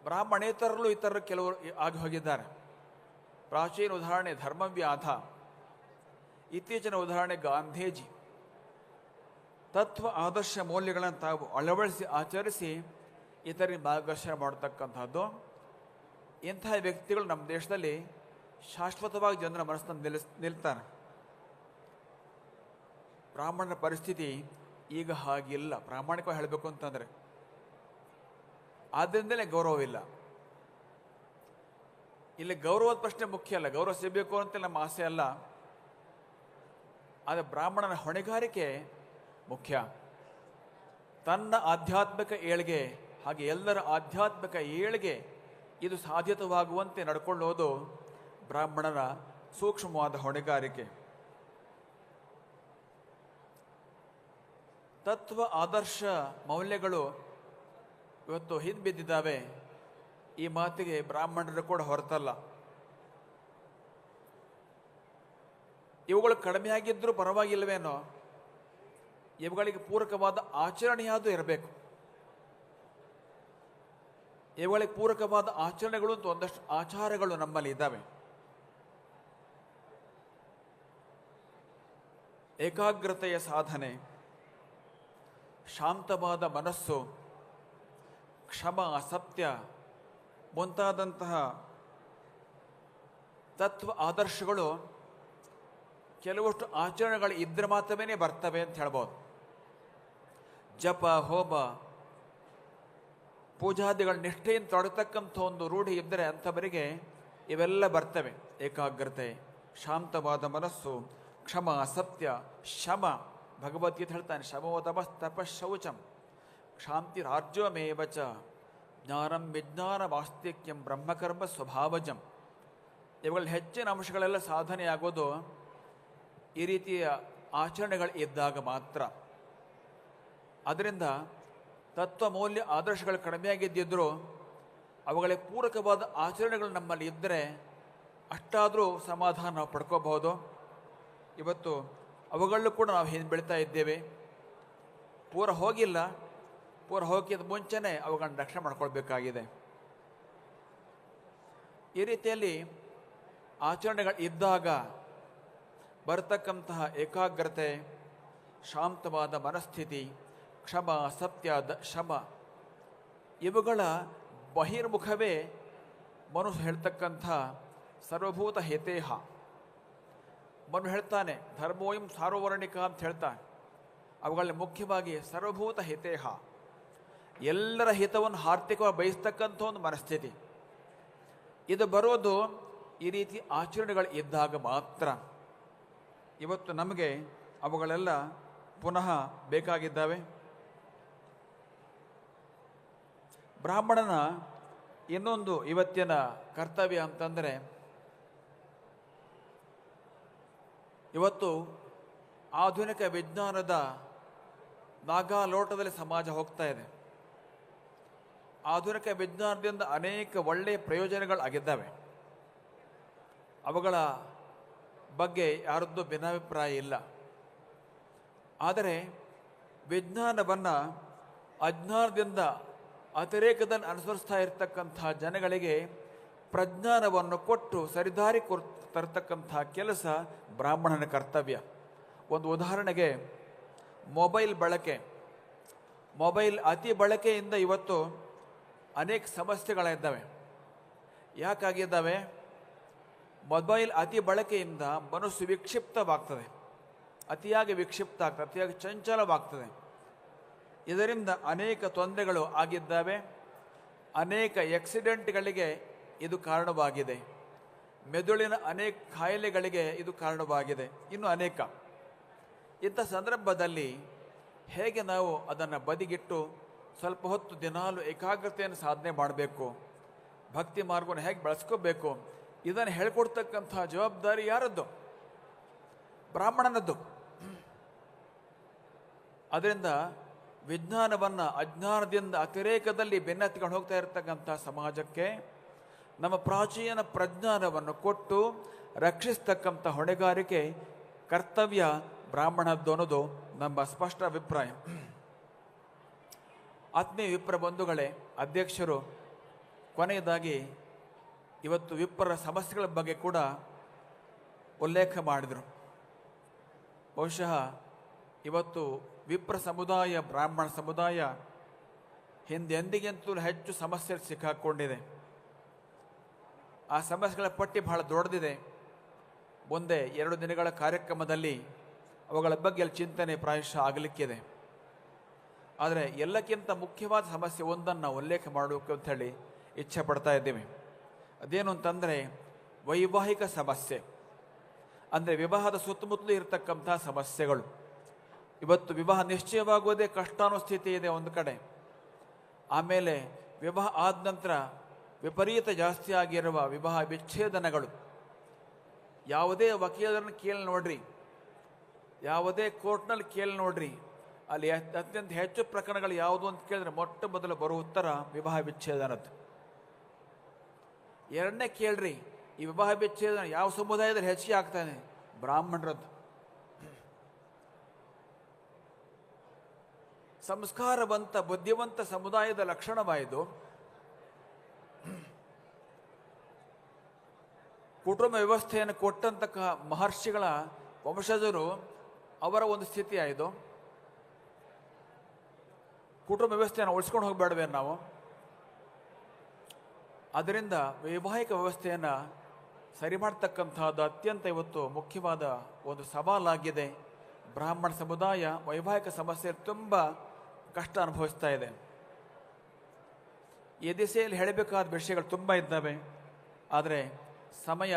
ಬ್ರಾಹ್ಮಣೇತರಲ್ಲೂ ಇತರರು ಕೆಲವರು ಆಗಿ ಹೋಗಿದ್ದಾರೆ. ಪ್ರಾಚೀನ ಉದಾಹರಣೆ ಧರ್ಮವ್ಯಾಧ, ಇತ್ತೀಚಿನ ಉದಾಹರಣೆ ಗಾಂಧೀಜಿ. ತತ್ವ ಆದರ್ಶ ಮೌಲ್ಯಗಳನ್ನು ತಾವು ಅಳವಡಿಸಿ ಆಚರಿಸಿ ಇತರಿಗೆ ಮಾರ್ಗದರ್ಶನ ಮಾಡತಕ್ಕಂಥದ್ದು ಇಂತಹ ವ್ಯಕ್ತಿಗಳು ನಮ್ಮ ದೇಶದಲ್ಲಿ ಶಾಶ್ವತವಾಗಿ ಜನರ ಮನಸ್ಸನ್ನು ನಿಲ್ಲಿಸ್ ನಿಲ್ತಾರೆ. ಬ್ರಾಹ್ಮಣರ ಪರಿಸ್ಥಿತಿ ಈಗ ಹಾಗಿಲ್ಲ. ಪ್ರಾಮಾಣಿಕವಾಗಿ ಹೇಳಬೇಕು ಅಂತಂದರೆ, ಆದ್ದರಿಂದಲೇ ಗೌರವವಿಲ್ಲ. ಇಲ್ಲಿ ಗೌರವದ ಪ್ರಶ್ನೆ ಮುಖ್ಯ ಅಲ್ಲ. ಗೌರವ ಸಿಗಬೇಕು ಅಂತ ನಮ್ಮ ಆಸೆ ಅಲ್ಲ. ಆದರೆ ಬ್ರಾಹ್ಮಣನ ಹೊಣೆಗಾರಿಕೆ ಮುಖ್ಯ. ತನ್ನ ಆಧ್ಯಾತ್ಮಿಕ ಏಳಿಗೆ, ಹಾಗೆ ಎಲ್ಲರ ಆಧ್ಯಾತ್ಮಿಕ ಏಳಿಗೆ ಇದು ಸಾಧ್ಯತವಾಗುವಂತೆ ನಡ್ಕೊಳ್ಳೋದು ಬ್ರಾಹ್ಮಣನ ಸೂಕ್ಷ್ಮವಾದ ಹೊಣೆಗಾರಿಕೆ. ತತ್ವ, ಆದರ್ಶ ಮೌಲ್ಯಗಳು ಇವತ್ತು ಹಿಂದ್ಬಿದ್ದಿದ್ದಾವೆ. ಈ ಮಾತಿಗೆ ಬ್ರಾಹ್ಮಣರು ಕೂಡ ಹೊರತಲ್ಲ. ಇವುಗಳು ಕಡಿಮೆ ಆಗಿದ್ದರೂ ಪರವಾಗಿಲ್ಲವೇನೋ, ಇವುಗಳಿಗೆ ಪೂರಕವಾದ ಆಚರಣೆಯಾದರೂ ಇರಬೇಕು. ಇವುಗಳಿಗೆ ಪೂರಕವಾದ ಆಚರಣೆಗಳು ಅಂತ ಒಂದಷ್ಟು ಆಚಾರಗಳು ನಮ್ಮಲ್ಲಿ ಇದ್ದಾವೆ. ಏಕಾಗ್ರತೆಯ ಸಾಧನೆ, ಶಾಂತವಾದ ಮನಸ್ಸು, ಕ್ಷಮ ಸತ್ಯ ಮುಂತಾದಂತಹ ತತ್ವ ಆದರ್ಶಗಳು ಕೆಲವಷ್ಟು ಆಚರಣೆಗಳು ಇದ್ರೆ ಮಾತ್ರವೇ ಬರ್ತವೆ ಅಂತ ಹೇಳ್ಬೋದು. ಜಪ, ಹೋಮ, ಪೂಜಾದಿಗಳ ನಿಷ್ಠೆಯಿಂದ ತೊಡತಕ್ಕಂಥ ಒಂದು ರೂಢಿ ಇದ್ದರೆ ಅಂಥವರಿಗೆ ಇವೆಲ್ಲ ಬರ್ತವೆ. ಏಕಾಗ್ರತೆ, ಶಾಂತವಾದ ಮನಸ್ಸು, ಕ್ಷಮ, ಸತ್ಯ, ಶಮ, ಭಗವದ್ಗೀತೆ ಹೇಳ್ತಾನೆ ಶಮೋ ತಪಸ್ ತಪಸ್ ಶೌಚಂ ಶಾಂತಿ ರಾಜ್ಯಮೇವ ಚ ಜ್ಞಾನಂ ವಿಜ್ಞಾನ ವಾಸ್ತಿಕ್ಯಂ ಬ್ರಹ್ಮಕರ್ಮ ಸ್ವಭಾವಜಂ. ಇವುಗಳ ಹೆಚ್ಚಿನ ಅಂಶಗಳೆಲ್ಲ ಸಾಧನೆಯಾಗೋದು ಈ ರೀತಿಯ ಆಚರಣೆಗಳು ಇದ್ದಾಗ ಮಾತ್ರ. ಅದರಿಂದ ತತ್ವ ಮೌಲ್ಯ ಆದರ್ಶಗಳು ಕಡಿಮೆಯಾಗಿದ್ದಿದ್ದರೂ ಅವುಗಳಿಗೆ ಪೂರಕವಾದ ಆಚರಣೆಗಳು ನಮ್ಮಲ್ಲಿ ಇದ್ದರೆ ಅಷ್ಟಾದರೂ ಸಮಾಧಾನ ನಾವು ಪಡ್ಕೋಬಹುದು. ಇವತ್ತು ಅವುಗಳಲ್ಲೂ ಕೂಡ ನಾವು ಹಿಂದೆ ಬೆಳೀತಾ ಇದ್ದೇವೆ. ಪೂರ ಹೋಗಿಲ್ಲ. ಪೂರ ಹೋಗಿದ ಮುಂಚೆನೇ ಅವುಗಳನ್ನ ರಕ್ಷಣೆ ಮಾಡ್ಕೊಳ್ಬೇಕಾಗಿದೆ. ಈ ರೀತಿಯಲ್ಲಿ ಆಚರಣೆಗಳು ಇದ್ದಾಗ ಬರತಕ್ಕಂತಹ ಏಕಾಗ್ರತೆ, ಶಾಂತವಾದ ಮನಸ್ಥಿತಿ, ಕ್ಷಮ, ಸತ್ಯ, ದ, ಶಮ, ಇವುಗಳ ಬಹಿರ್ಮುಖವೇ ಮನುಷ್ಯ ಹೇಳ್ತಕ್ಕಂಥ ಸರ್ವಭೂತ ಹಿತೇಹ. ಮನು ಹೇಳ್ತಾನೆ, ಧರ್ಮೋಯಂ ಸಾರ್ವವರ್ಣಿಕ ಅಂತ ಹೇಳ್ತಾನೆ. ಅವುಗಳಲ್ಲಿ ಮುಖ್ಯವಾಗಿ ಸರ್ವಭೂತ ಹಿತೇಹ. ಎಲ್ಲರ ಹಿತವನ್ನು ಆರ್ಥಿಕವಾಗಿ ಬಯಸ್ತಕ್ಕಂಥ ಒಂದು ಮನಸ್ಥಿತಿ. ಇದು ಬರೋದು ಈ ರೀತಿ ಆಚರಣೆಗಳು ಇದ್ದಾಗ ಮಾತ್ರ. ಇವತ್ತು ನಮಗೆ ಅವುಗಳೆಲ್ಲ ಪುನಃ ಬೇಕಾಗಿದ್ದಾವೆ. ಬ್ರಾಹ್ಮಣನ ಇನ್ನೊಂದು ಇವತ್ತಿನ ಕರ್ತವ್ಯ ಅಂತಂದರೆ, ಇವತ್ತು ಆಧುನಿಕ ವಿಜ್ಞಾನದ ನಾಗಾಲೋಟದಲ್ಲಿ ಸಮಾಜ ಹೋಗ್ತಾ ಇದೆ. ಆಧುನಿಕ ವಿಜ್ಞಾನದಿಂದ ಅನೇಕ ಒಳ್ಳೆಯ ಪ್ರಯೋಜನಗಳು ಆಗಿದ್ದಾವೆ. ಅವುಗಳ ಬಗ್ಗೆ ಯಾರದ್ದು ಭಿನ್ನಾಭಿಪ್ರಾಯ ಇಲ್ಲ. ಆದರೆ ವಿಜ್ಞಾನವನ್ನು ಅಜ್ಞಾನದಿಂದ ಅತಿರೇಕದಲ್ಲಿ ಅನುಸರಿಸ್ತಾ ಇರತಕ್ಕಂಥ ಜನಗಳಿಗೆ ಪ್ರಜ್ಞಾನವನ್ನು ಕೊಟ್ಟು ಸರಿದಾರಿ ಕೊರ್, ತರತಕ್ಕಂಥ ಕೆಲಸ ಬ್ರಾಹ್ಮಣನ ಕರ್ತವ್ಯ. ಒಂದು ಉದಾಹರಣೆಗೆ ಮೊಬೈಲ್ ಬಳಕೆ. ಮೊಬೈಲ್ ಅತಿ ಬಳಕೆಯಿಂದ ಇವತ್ತು ಅನೇಕ ಸಮಸ್ಯೆಗಳಿದ್ದಾವೆ ಯಾಕಾಗಿದ್ದಾವೆ ಮೊಬೈಲ್ ಅತಿ ಬಳಕೆಯಿಂದ ಮನಸ್ಸು ವಿಕ್ಷಿಪ್ತವಾಗ್ತದೆ. ಅತಿಯಾಗಿ ವಿಕ್ಷಿಪ್ತ ಆಗ್ತದೆ, ಅತಿಯಾಗಿ ಚಂಚಲವಾಗ್ತದೆ. ಇದರಿಂದ ಅನೇಕ ತೊಂದರೆಗಳು ಆಗಿದ್ದಾವೆ. ಅನೇಕ ಆಕ್ಸಿಡೆಂಟ್ಗಳಿಗೆ ಇದು ಕಾರಣವಾಗಿದೆ. ಮೆದುಳಿನ ಅನೇಕ ಕಾಯಿಲೆಗಳಿಗೆ ಇದು ಕಾರಣವಾಗಿದೆ. ಇನ್ನು ಅನೇಕ. ಇಂಥ ಸಂದರ್ಭದಲ್ಲಿ ಹೇಗೆ ನಾವು ಅದನ್ನು ಬದಿಗಿಟ್ಟು ಸ್ವಲ್ಪ ಹೊತ್ತು ದಿನಾಲು ಏಕಾಗ್ರತೆಯನ್ನು ಸಾಧನೆ ಮಾಡಬೇಕು. ಭಕ್ತಿ ಮಾರ್ಗವನ್ನು ಹೇಗೆ ಬಳಸ್ಕೋಬೇಕು? ಇದನ್ನು ಹೇಳ್ಕೊಡ್ತಕ್ಕಂಥ ಜವಾಬ್ದಾರಿ ಯಾರದ್ದು? ಬ್ರಾಹ್ಮಣನದ್ದು. ಅದರಿಂದ ವಿಜ್ಞಾನವನ್ನು ಅಜ್ಞಾನದಿಂದ ಅತಿರೇಕದಲ್ಲಿ ಬೆನ್ನತ್ತಿಕೊಂಡು ಹೋಗ್ತಾ ಇರತಕ್ಕಂಥ ಸಮಾಜಕ್ಕೆ ನಮ್ಮ ಪ್ರಾಚೀನ ಪ್ರಜ್ಞಾನವನ್ನು ಕೊಟ್ಟು ರಕ್ಷಿಸ್ತಕ್ಕಂಥ ಹೊಣೆಗಾರಿಕೆ ಕರ್ತವ್ಯ ಬ್ರಾಹ್ಮಣದ್ದು ಅನ್ನೋದು ನಮ್ಮ ಸ್ಪಷ್ಟ ಅಭಿಪ್ರಾಯ. ಆತ್ಮೀಯ ವಿಪ್ರ ಬಂಧುಗಳೇ, ಅಧ್ಯಕ್ಷರು, ಕೊನೆಯದಾಗಿ ಇವತ್ತು ವಿಪ್ರರ ಸಮಸ್ಯೆಗಳ ಬಗ್ಗೆ ಕೂಡ ಉಲ್ಲೇಖ ಮಾಡಿದರು. ಬಹುಶಃ ಇವತ್ತು ವಿಪ್ರ ಸಮುದಾಯ, ಬ್ರಾಹ್ಮಣ ಸಮುದಾಯ ಹಿಂದೆಂದಿಗಿಂತಲೂ ಹೆಚ್ಚು ಸಮಸ್ಯೆ ಸಿಕ್ಕಾಕೊಂಡಿದೆ. ಆ ಸಮಸ್ಯೆಗಳ ಪಟ್ಟಿ ಬಹಳ ದೊಡ್ಡದಿದೆ. ಮುಂದೆ ಎರಡು ದಿನಗಳ ಕಾರ್ಯಕ್ರಮದಲ್ಲಿ ಅವುಗಳ ಬಗ್ಗೆ ಚಿಂತನೆ ಪ್ರಾಯಶಃ ಆಗಲಿಕ್ಕಿದೆ. ಆದರೆ ಎಲ್ಲಕ್ಕಿಂತ ಮುಖ್ಯವಾದ ಸಮಸ್ಯೆ ಒಂದನ್ನು ಉಲ್ಲೇಖ ಮಾಡಬೇಕು ಅಂತ ಹೇಳಿ ಇಚ್ಛೆ ಪಡ್ತಾ ಇದ್ದೀವಿ. ಅದೇನು ಅಂತಂದರೆ ವೈವಾಹಿಕ ಸಮಸ್ಯೆ. ಅಂದರೆ ವಿವಾಹದ ಸುತ್ತಮುತ್ತಲೂ ಇರತಕ್ಕಂಥ ಸಮಸ್ಯೆಗಳು. ಇವತ್ತು ವಿವಾಹ ನಿಶ್ಚಯವಾಗುವುದೇ ಕಷ್ಟ ಅನ್ನೋ ಸ್ಥಿತಿ ಇದೆ ಒಂದು ಕಡೆ. ಆಮೇಲೆ ವಿವಾಹ ಆದ ನಂತರ ವಿಪರೀತ ಜಾಸ್ತಿ ಆಗಿರುವ ವಿವಾಹ ವಿಚ್ಛೇದನಗಳು. ಯಾವುದೇ ವಕೀಲರನ್ನು ಕೇಳಿ ನೋಡ್ರಿ. ಯಾವುದೇ ಕೋರ್ಟ್ನಲ್ಲಿ ಕೇಳಿ ನೋಡ್ರಿ. ಅಲ್ಲಿ ಅತ್- ಅತ್ಯಂತ ಹೆಚ್ಚು ಪ್ರಕರಣಗಳು ಯಾವುದು ಅಂತ ಕೇಳಿದ್ರೆ ಮೊಟ್ಟ ಮೊದಲು ಬರುವ ಉತ್ತರ ವಿವಾಹ ವಿಚ್ಛೇದನದ್ದು ಎರಡನೇ ಕೇಳ್ರಿ, ಈ ವಿವಾಹ ವಿಚ್ಛೇದನ ಯಾವ ಸಮುದಾಯದಲ್ಲಿ ಹೆಚ್ಚಿಗೆ ಆಗ್ತಾನೆ? ಬ್ರಾಹ್ಮಣರದ್ದು. ಸಂಸ್ಕಾರವಂತ ಬುದ್ಧಿವಂತ ಸಮುದಾಯದ ಲಕ್ಷಣವಾಯಿತು. ಕುಟುಂಬ ವ್ಯವಸ್ಥೆಯನ್ನು ಕೊಟ್ಟಂತಕ್ಕ ಮಹರ್ಷಿಗಳ ವಂಶಜರು ಅವರ ಒಂದು ಸ್ಥಿತಿ ಆಯಿತು ಕುಟುಂಬ ವ್ಯವಸ್ಥೆಯನ್ನು ಉಳಿಸ್ಕೊಂಡು ಹೋಗಬೇಡವೇನು ನಾವು. ಅದರಿಂದ ವೈವಾಹಿಕ ವ್ಯವಸ್ಥೆಯನ್ನು ಸರಿ ಮಾಡ್ತಕ್ಕಂಥದ್ದು ಅತ್ಯಂತ ಇವತ್ತು ಮುಖ್ಯವಾದ ಒಂದು ಸವಾಲಾಗಿದೆ. ಬ್ರಾಹ್ಮಣ ಸಮುದಾಯ ವೈವಾಹಿಕ ಸಮಸ್ಯೆ ತುಂಬ ಕಷ್ಟ ಅನುಭವಿಸ್ತಾ ಇದೆ. ಈ ದಿಸೆಯಲ್ಲಿ ಹೇಳಬೇಕಾದ ವಿಷಯಗಳು ತುಂಬ ಇದ್ದಾವೆ. ಆದರೆ ಸಮಯ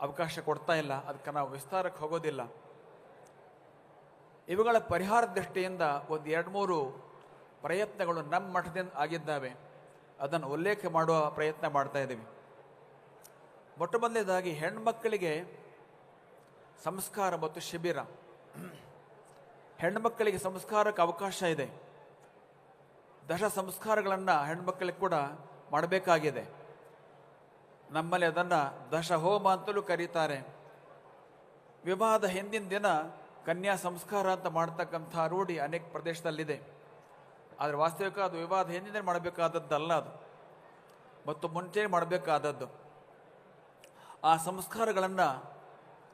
ಅವಕಾಶ ಕೊಡ್ತಾ ಇಲ್ಲ. ಅದಕ್ಕೆ ನಾವು ವಿಸ್ತಾರಕ್ಕೆ ಹೋಗೋದಿಲ್ಲ. ಇವುಗಳ ಪರಿಹಾರ ದೃಷ್ಟಿಯಿಂದ ಒಂದು ಎರಡು ಮೂರು ಪ್ರಯತ್ನಗಳು ನಮ್ಮ ಮಠದಿಂದ ಆಗಿದ್ದಾವೆ. ಅದನ್ನು ಉಲ್ಲೇಖ ಮಾಡುವ ಪ್ರಯತ್ನ ಮಾಡ್ತಾ ಇದ್ದೀವಿ. ಮೊಟ್ಟ ಮೊದಲನೇದಾಗಿ ಹೆಣ್ಮಕ್ಕಳಿಗೆ ಸಂಸ್ಕಾರ ಮತ್ತು ಶಿಬಿರ. ಹೆಣ್ಮಕ್ಕಳಿಗೆ ಸಂಸ್ಕಾರಕ್ಕೆ ಅವಕಾಶ ಇದೆ. ದಶ ಸಂಸ್ಕಾರಗಳನ್ನು ಹೆಣ್ಮಕ್ಕಳಿಗೆ ಕೂಡ ಮಾಡಬೇಕಾಗಿದೆ. ನಮ್ಮಲ್ಲಿ ಅದನ್ನು ದಶ ಹೋಮ ಅಂತಲೂ ಕರೀತಾರೆ. ವಿವಾಹದ ಹಿಂದಿನ ದಿನ ಕನ್ಯಾ ಸಂಸ್ಕಾರ ಅಂತ ಮಾಡ್ತಕ್ಕಂಥ ರೂಢಿ ಅನೇಕ ಪ್ರದೇಶದಲ್ಲಿದೆ. ಆದರೆ ವಾಸ್ತವಿಕ ಅದು ವಿವಾದ ಹಿಂದಿನ ದಿನ ಮಾಡಬೇಕಾದದ್ದಲ್ಲ ಅದು. ಮತ್ತು ಮುಂಚೆ ಮಾಡಬೇಕಾದದ್ದು. ಆ ಸಂಸ್ಕಾರಗಳನ್ನು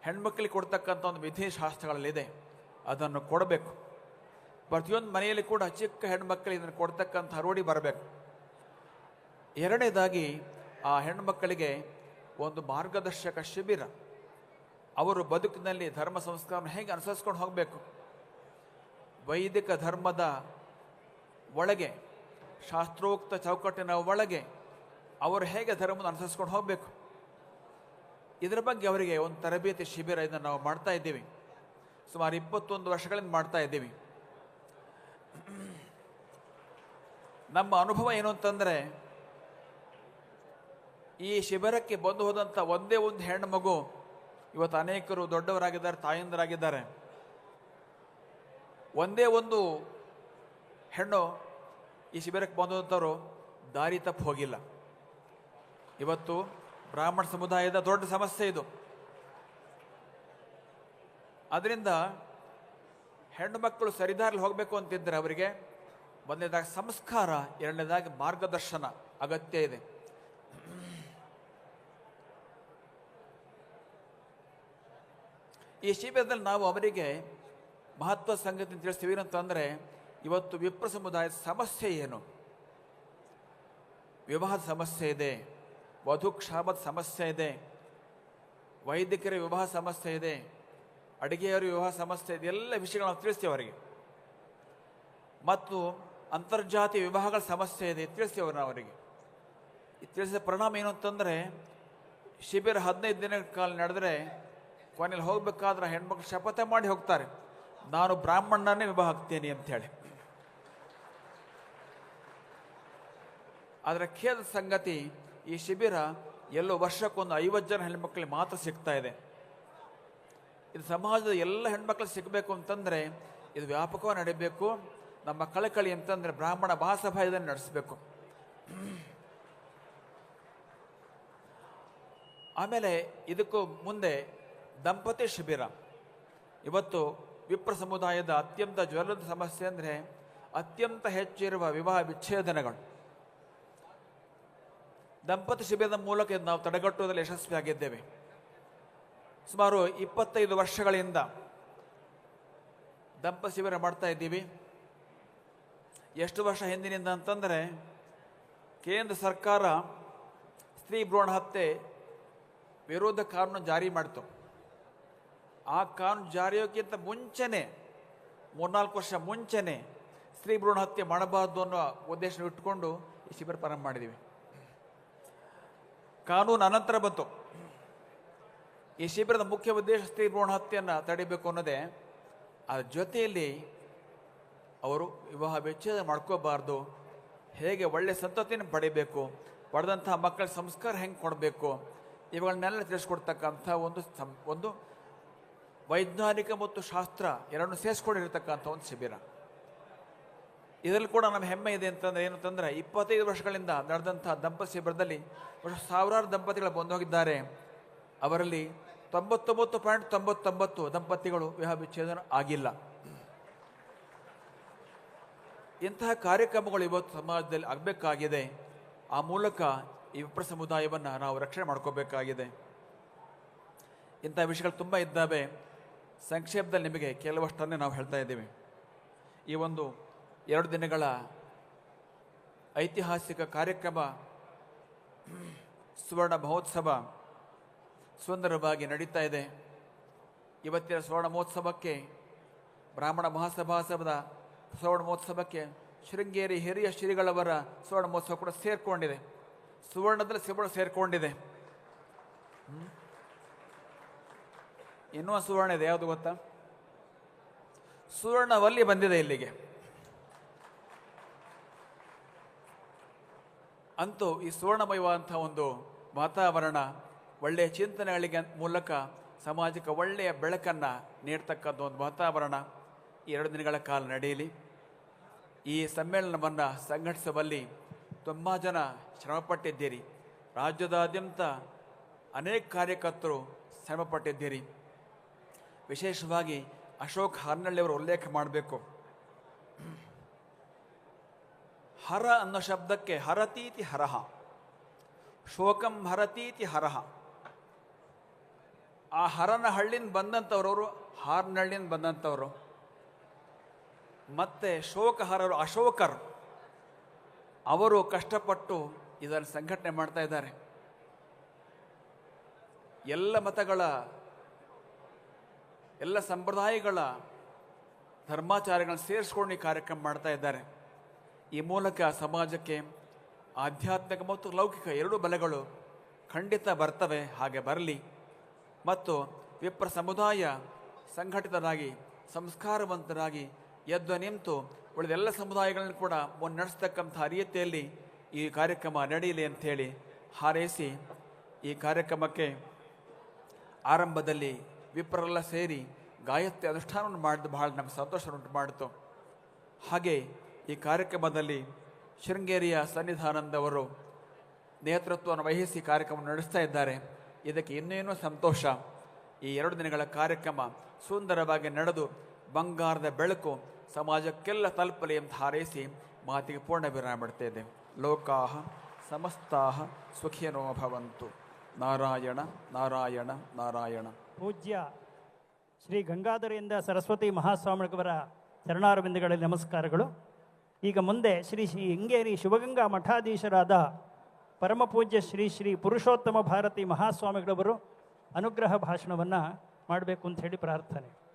ಹೆಣ್ಮಕ್ಳಿಗೆ ಕೊಡ್ತಕ್ಕಂಥ ಒಂದು ವಿಧಿ ಶಾಸ್ತ್ರಗಳಲ್ಲಿದೆ. ಅದನ್ನು ಕೊಡಬೇಕು. ಪ್ರತಿಯೊಂದು ಮನೆಯಲ್ಲಿ ಕೂಡ ಚಿಕ್ಕ ಹೆಣ್ಮಕ್ಕಳಿಗೆ ಇದನ್ನು ಕೊಡ್ತಕ್ಕಂಥ ರೂಢಿ ಬರಬೇಕು. ಎರಡನೇದಾಗಿ ಆ ಹೆಣ್ಮಕ್ಕಳಿಗೆ ಒಂದು ಮಾರ್ಗದರ್ಶಕ ಶಿಬಿರ. ಅವರು ಬದುಕಿನಲ್ಲಿ ಧರ್ಮ ಸಂಸ್ಕಾರವನ್ನು ಹೇಗೆ ಅನುಸರಿಸ್ಕೊಂಡು ಹೋಗಬೇಕು? ವೈದಿಕ ಧರ್ಮದ ಒಳಗೆ, ಶಾಸ್ತ್ರೋಕ್ತ ಚೌಕಟ್ಟಿನ ಒಳಗೆ ಅವರು ಹೇಗೆ ಧರ್ಮವನ್ನು ಅನುಸರಿಸ್ಕೊಂಡು ಹೋಗಬೇಕು? ಇದರ ಬಗ್ಗೆ ಅವರಿಗೆ ಒಂದು ತರಬೇತಿ ಶಿಬಿರ ಇದನ್ನು ನಾವು ಮಾಡ್ತಾ ಇದ್ದೀವಿ. ಸುಮಾರು ಇಪ್ಪತ್ತೊಂದು ವರ್ಷಗಳಿಂದ ಮಾಡ್ತಾ ಇದ್ದೀವಿ. ನಮ್ಮ ಅನುಭವ ಏನು ಅಂತಂದರೆ, ಈ ಶಿಬಿರಕ್ಕೆ ಬಂದು ಹೋದಂಥ ಒಂದೇ ಒಂದು ಹೆಣ್ಣು ಮಗು ಇವತ್ತು ಅನೇಕರು ದೊಡ್ಡವರಾಗಿದ್ದಾರೆ, ತಾಯಂದರಾಗಿದ್ದಾರೆ. ಒಂದೇ ಒಂದು ಹೆಣ್ಣು ಈ ಶಿಬಿರಕ್ಕೆ ಬಂದಂಥವರು ದಾರಿ ತಪ್ಪು ಹೋಗಿಲ್ಲ. ಇವತ್ತು ಬ್ರಾಹ್ಮಣ ಸಮುದಾಯದ ದೊಡ್ಡ ಸಮಸ್ಯೆ ಇದು. ಅದರಿಂದ ಹೆಣ್ಣು ಮಕ್ಕಳು ಸರಿದಾರಲ್ಲಿ ಹೋಗಬೇಕು ಅಂತಿದ್ದರೆ ಅವರಿಗೆ ಒಂದನೇದಾಗಿ ಸಂಸ್ಕಾರ, ಎರಡನೇದಾಗಿ ಮಾರ್ಗದರ್ಶನ ಅಗತ್ಯ ಇದೆ. ಈ ಶಿಬಿರದಲ್ಲಿ ನಾವು ಅವರಿಗೆ ಮಹತ್ವ ಸಂಗತಿ ತಿಳಿಸ್ತೀವಿ ಏನಂತಂದರೆ ಇವತ್ತು ವಿಪ್ರ ಸಮುದಾಯದ ಸಮಸ್ಯೆ ಏನು? ವಿವಾಹದ ಸಮಸ್ಯೆ ಇದೆ ವಧುಕ್ಷಾಮದ ಸಮಸ್ಯೆ ಇದೆ ವೈದಿಕರ ವಿವಾಹ ಸಮಸ್ಯೆ ಇದೆ, ಅಡುಗೆಯವರ ವಿವಾಹ ಸಮಸ್ಯೆ ಇದೆ, ಎಲ್ಲ ವಿಷಯಗಳನ್ನು ನಾವು ತಿಳಿಸ್ತೀವಿ ಅವರಿಗೆ. ಮತ್ತು ಅಂತರ್ಜಾತಿ ವಿವಾಹಗಳ ಸಮಸ್ಯೆ ಇದೆ, ತಿಳಿಸ್ತೀವಿ ಅವ್ರನ್ನ ಅವರಿಗೆ. ತಿಳಿಸಿದ ಪರಿಣಾಮ ಏನು ಅಂತಂದರೆ, ಶಿಬಿರ ಹದಿನೈದು ದಿನಗಳ ಕಾಲ ನಡೆದರೆ ಕೊನೆಯಲ್ಲಿ ಹೋಗಬೇಕಾದ್ರೆ ಹೆಣ್ಮಕ್ಳು ಶಪಥ ಮಾಡಿ ಹೋಗ್ತಾರೆ. ನಾನು ಬ್ರಾಹ್ಮಣನೇ ವಿವಾಹ ಆಗ್ತೇನೆ ಅಂಥೇಳಿ ಆದರೆ ಖೇದ ಸಂಗತಿ ಈ ಶಿಬಿರ ಎಲ್ಲೋ ವರ್ಷಕ್ಕೊಂದು ಐವತ್ತು ಜನ ಹೆಣ್ಮಕ್ಳಿಗೆ ಮಾತ್ರ ಸಿಗ್ತಾ ಇದೆ. ಇದು ಸಮಾಜದ ಎಲ್ಲ ಹೆಣ್ಮಕ್ಳು ಸಿಗಬೇಕು ಅಂತಂದರೆ ಇದು ವ್ಯಾಪಕವಾಗಿ ನಡೀಬೇಕು. ನಮ್ಮ ಕಳಕಳಿ ಅಂತಂದರೆ ಬ್ರಾಹ್ಮಣ ಮಹಾಸಭಾ ನಡೆಸಬೇಕು. ಆಮೇಲೆ ಇದಕ್ಕೂ ಮುಂದೆ ದಂಪತಿ ಶಿಬಿರ. ಇವತ್ತು ವಿಪ್ರ ಸಮುದಾಯದ ಅತ್ಯಂತ ಜ್ವಲಂತ ಸಮಸ್ಯೆ ಅಂದರೆ ಅತ್ಯಂತ ಹೆಚ್ಚಿರುವ ವಿವಾಹ ವಿಚ್ಛೇದನಗಳು. ದಂಪತಿ ಶಿಬಿರದ ಮೂಲಕ ನಾವು ತಡೆಗಟ್ಟುವುದರಲ್ಲಿ ಯಶಸ್ವಿಯಾಗಿದ್ದೇವೆ. ಸುಮಾರು ಇಪ್ಪತ್ತೈದು ವರ್ಷಗಳಿಂದ ದಂಪತಿ ಶಿಬಿರ ಮಾಡ್ತಾ ಇದ್ದೀವಿ. ಎಷ್ಟು ವರ್ಷ ಹಿಂದಿನಿಂದ ಅಂತಂದರೆ ಕೇಂದ್ರ ಸರ್ಕಾರ ಸ್ತ್ರೀ ಭ್ರೂಣ ಹತ್ಯೆ ವಿರೋಧ ಕಾನೂನು ಜಾರಿ ಮಾಡಿತು. ಆ ಕಾನೂನು ಜಾರಿಯೋಕ್ಕಿಂತ ಮುಂಚೆನೆ, ಮೂರ್ನಾಲ್ಕು ವರ್ಷ ಮುಂಚೆನೆ ಸ್ತ್ರೀ ಭ್ರೂಣ ಹತ್ಯೆ ಮಾಡಬಾರ್ದು ಅನ್ನೋ ಉದ್ದೇಶ ಇಟ್ಕೊಂಡು ಈ ಶಿಬಿರ ಪ್ರಾರಂಭ ಮಾಡಿದ್ದೀವಿ ಕಾನೂನು ಅನಂತರ ಬಂತು. ಈ ಶಿಬಿರದ ಮುಖ್ಯ ಉದ್ದೇಶ ಸ್ತ್ರೀ ಭ್ರೂಣ ಹತ್ಯೆಯನ್ನು ತಡಿಬೇಕು ಅನ್ನೋದೇ. ಅದರ ಜೊತೆಯಲ್ಲಿ ಅವರು ವಿವಾಹ ವಿಚ್ಛೇದ ಮಾಡ್ಕೋಬಾರ್ದು, ಹೇಗೆ ಒಳ್ಳೆ ಸಂತತಿಯನ್ನು ಪಡಿಬೇಕು, ಪಡೆದಂತಹ ಮಕ್ಕಳ ಸಂಸ್ಕಾರ ಹೆಂಗೆ ಕೊಡಬೇಕು, ಇವುಗಳನ್ನೆಲ್ಲ ತಿಳಿಸ್ಕೊಡ್ತಕ್ಕಂಥ ಒಂದು ಸಂ, ಒಂದು ವೈಜ್ಞಾನಿಕ ಮತ್ತು ಶಾಸ್ತ್ರ ಎರಡನ್ನು ಸೇರಿಸ್ಕೊಂಡಿರ್ತಕ್ಕಂಥ ಒಂದು ಶಿಬಿರ. ಇದರಲ್ಲಿ ಕೂಡ ನಮ್ಮ ಹೆಮ್ಮೆ ಇದೆ ಅಂತಂದ್ರೆ ಏನು ಅಂತಂದರೆ ಇಪ್ಪತ್ತೈದು ವರ್ಷಗಳಿಂದ ನಡೆದಂಥ ದಂಪತಿ ಶಿಬಿರದಲ್ಲಿ ಸಾವಿರಾರು ದಂಪತಿಗಳು ಬಂದು ಹೋಗಿದ್ದಾರೆ ಅವರಲ್ಲಿ ತೊಂಬತ್ತೊಂಬತ್ತು ಪಾಯಿಂಟ್ ತೊಂಬತ್ತೊಂಬತ್ತು ದಂಪತಿಗಳು ವಿವಾಹ ವಿಚ್ಛೇದನ ಆಗಿಲ್ಲ. ಇಂತಹ ಕಾರ್ಯಕ್ರಮಗಳು ಇವತ್ತು ಸಮಾಜದಲ್ಲಿ ಆಗಬೇಕಾಗಿದೆ. ಆ ಮೂಲಕ ಈ ವಿಪ್ರ ಸಮುದಾಯವನ್ನು ನಾವು ರಕ್ಷಣೆ ಮಾಡ್ಕೋಬೇಕಾಗಿದೆ. ಇಂಥ ವಿಷಯಗಳು ತುಂಬ ಇದ್ದಾವೆ. ಸಂಕ್ಷೇಪದಲ್ಲಿ ನಿಮಗೆ ಕೆಲವಷ್ಟನ್ನೇ ನಾವು ಹೇಳ್ತಾ ಇದ್ದೀವಿ. ಈ ಒಂದು ಎರಡು ದಿನಗಳ ಐತಿಹಾಸಿಕ ಕಾರ್ಯಕ್ರಮ, ಸುವರ್ಣ ಮಹೋತ್ಸವ ಸುಂದರವಾಗಿ ನಡೀತಾ ಇದೆ. ಇವತ್ತಿನ ಸುವರ್ಣ ಮಹೋತ್ಸವಕ್ಕೆ, ಬ್ರಾಹ್ಮಣ ಮಹಾಸಭಾಸಭದ ಸುವರ್ಣ ಮಹೋತ್ಸವಕ್ಕೆ ಶೃಂಗೇರಿ ಹಿರಿಯ ಶ್ರೀಗಳವರ ಸುವರ್ಣ ಮಹೋತ್ಸವ ಕೂಡ ಸೇರಿಕೊಂಡಿದೆ. ಸುವರ್ಣದಲ್ಲಿ ಸುವರ್ಣ ಸೇರಿಕೊಂಡಿದೆ? ಇನ್ನೂ ಸುವರ್ಣ ಇದೆ, ಯಾವುದು ಗೊತ್ತಾ? ಸುವರ್ಣವಲ್ಲಿ ಬಂದಿದೆ ಇಲ್ಲಿಗೆ. ಅಂತೂ ಈ ಸುವರ್ಣಮಯವಾದಂಥ ಒಂದು ವಾತಾವರಣ ಒಳ್ಳೆಯ ಚಿಂತನೆಗಳಿಗೆ ಮೂಲಕ ಸಮಾಜಕ್ಕೆ ಒಳ್ಳೆಯ ಬೆಳಕನ್ನು ನೀಡ್ತಕ್ಕಂಥ ಒಂದು ವಾತಾವರಣ ಎರಡು ದಿನಗಳ ಕಾಲ ನಡೆಯಲಿ. ಈ ಸಮ್ಮೇಳನವನ್ನು ಸಂಘಟಿಸುವಲ್ಲಿ ತುಂಬ ಜನ ಶ್ರಮಪಟ್ಟಿದ್ದೀರಿ. ರಾಜ್ಯದಾದ್ಯಂತ ಅನೇಕ ಕಾರ್ಯಕರ್ತರು ಶ್ರಮಪಟ್ಟಿದ್ದೀರಿ. ವಿಶೇಷವಾಗಿ ಅಶೋಕ್ ಹಾರ್ನಳ್ಳಿಯವರು ಉಲ್ಲೇಖ ಮಾಡಬೇಕು. ಹರ ಅನ್ನೋ ಶಬ್ದಕ್ಕೆ ಹರತೀತಿ ಹರಹ. ಶೋಕಂ ಹರತೀತಿ ಹರಹ. ಆ ಹರನ ಹಳ್ಳಿನ ಬಂದಂಥವ್ರವರು ಹಾರ್ನಳ್ಳಿನ ಬಂದಂಥವ್ರು ಮತ್ತೆ ಶೋಕಹರರು ಅಶೋಕರು. ಅವರು ಕಷ್ಟಪಟ್ಟು ಇದನ್ನು ಸಂಘಟನೆ ಮಾಡ್ತಾ ಇದ್ದಾರೆ. ಎಲ್ಲ ಮತಗಳ ಎಲ್ಲ ಸಂಪ್ರದಾಯಗಳ ಧರ್ಮಾಚಾರಗಳನ್ನು ಸೇರಿಸ್ಕೊಂಡು ಈ ಕಾರ್ಯಕ್ರಮ ಮಾಡ್ತಾ ಇದ್ದಾರೆ. ಈ ಮೂಲಕ ಸಮಾಜಕ್ಕೆ ಆಧ್ಯಾತ್ಮಿಕ ಮತ್ತು ಲೌಕಿಕ ಎರಡೂ ಬಲಗಳು ಖಂಡಿತ ಬರ್ತವೆ, ಹಾಗೆ ಬರಲಿ. ಮತ್ತು ವಿಪ್ರ ಸಮುದಾಯ ಸಂಘಟಿತರಾಗಿ, ಸಂಸ್ಕಾರವಂತರಾಗಿ ಎದ್ದು ನಿಂತು ಉಳಿದೆಲ್ಲ ಸಮುದಾಯಗಳನ್ನು ಕೂಡ ಮುನ್ನಡೆಸ್ತಕ್ಕಂಥ ರೀತಿಯಲ್ಲಿ ಈ ಕಾರ್ಯಕ್ರಮ ನಡೆಯಲಿ ಅಂಥೇಳಿ ಹಾರೈಸಿ ಈ ಕಾರ್ಯಕ್ರಮಕ್ಕೆ ಆರಂಭದಲ್ಲಿ ವಿಪ್ರರೆಲ್ಲ ಸೇರಿ ಗಾಯತ್ರಿ ಅನುಷ್ಠಾನವನ್ನು ಮಾಡಿದ್ದು ಬಹಳ ನಮಗೆ ಸಂತೋಷವನ್ನುಂಟು ಮಾಡಿತು. ಹಾಗೆ ಈ ಕಾರ್ಯಕ್ರಮದಲ್ಲಿ ಶೃಂಗೇರಿಯ ಸನ್ನಿಧಾನಂದವರು ನೇತೃತ್ವವನ್ನು ವಹಿಸಿ ಕಾರ್ಯಕ್ರಮ ನಡೆಸ್ತಾ ಇದ್ದಾರೆ. ಇದಕ್ಕೆ ಇನ್ನೇನು ಸಂತೋಷ. ಈ ಎರಡು ದಿನಗಳ ಕಾರ್ಯಕ್ರಮ ಸುಂದರವಾಗಿ ನಡೆದು ಬಂಗಾರದ ಬೆಳಕು ಸಮಾಜಕ್ಕೆಲ್ಲ ತಲುಪಲಿ ಅಂತ ಹಾರೈಸಿ ಮಾತಿಗೆ ಪೂರ್ಣ ವಿರಾಮ ಬಿಡ್ತಾ ಲೋಕಾ ಸಮಸ್ತಾ ಸುಖಿನೋ ಭವಂತು. ನಾರಾಯಣ ನಾರಾಯಣ ನಾರಾಯಣ. ಪೂಜ್ಯ ಶ್ರೀ ಗಂಗಾಧರೇಂದ್ರ ಸರಸ್ವತಿ ಮಹಾಸ್ವಾಮಿಗಳವರ ಚರಣಾರವಿಂದಗಳಲ್ಲಿ ನಮಸ್ಕಾರಗಳು. ಈಗ ಮುಂದೆ ಶ್ರೀ ಶ್ರೀ ಹಿಂಗೇರಿ ಶಿವಗಂಗಾ ಮಠಾಧೀಶರಾದ ಪರಮ ಪೂಜ್ಯ ಶ್ರೀ ಶ್ರೀ ಪುರುಷೋತ್ತಮ ಭಾರತಿ ಮಹಾಸ್ವಾಮಿಗಳವರು ಅನುಗ್ರಹ ಭಾಷಣವನ್ನು ಮಾಡಬೇಕು ಅಂತ ಹೇಳಿ ಪ್ರಾರ್ಥನೆ.